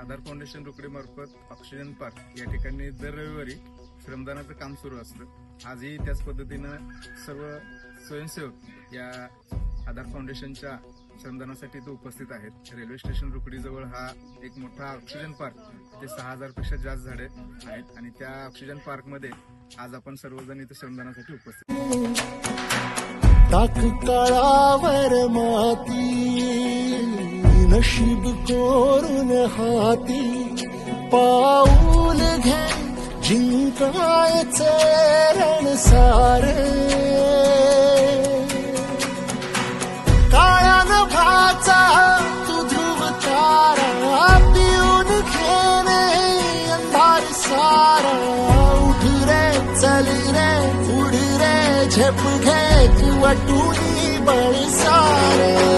आधार foundation Rukadi मार्फत oxygen park या ठिकाणी दर रविवारी श्रमदानाचं काम सुरू असतं. आजही त्याच पद्धतीनं सर्व स्वयंसेवक या आधार फाउंडेशनच्या श्रमदानासाठी ते उपस्थित आहेत. रेल्वे स्टेशन रुकडीजवळ हा एक मोठा ऑक्सिजन पार्क ते सहा हजारपेक्षा जास्त झाडे आहेत आणि त्या ऑक्सिजन पार्कमध्ये आज आपण सर्वजण इथे श्रमदानासाठी उपस्थित माती नभाचा तू ध्रुव तारा पिऊन घेणे अंधार सारा। उठ रे चल रे उड रे झेप घे किंवा टुनी बळ सारे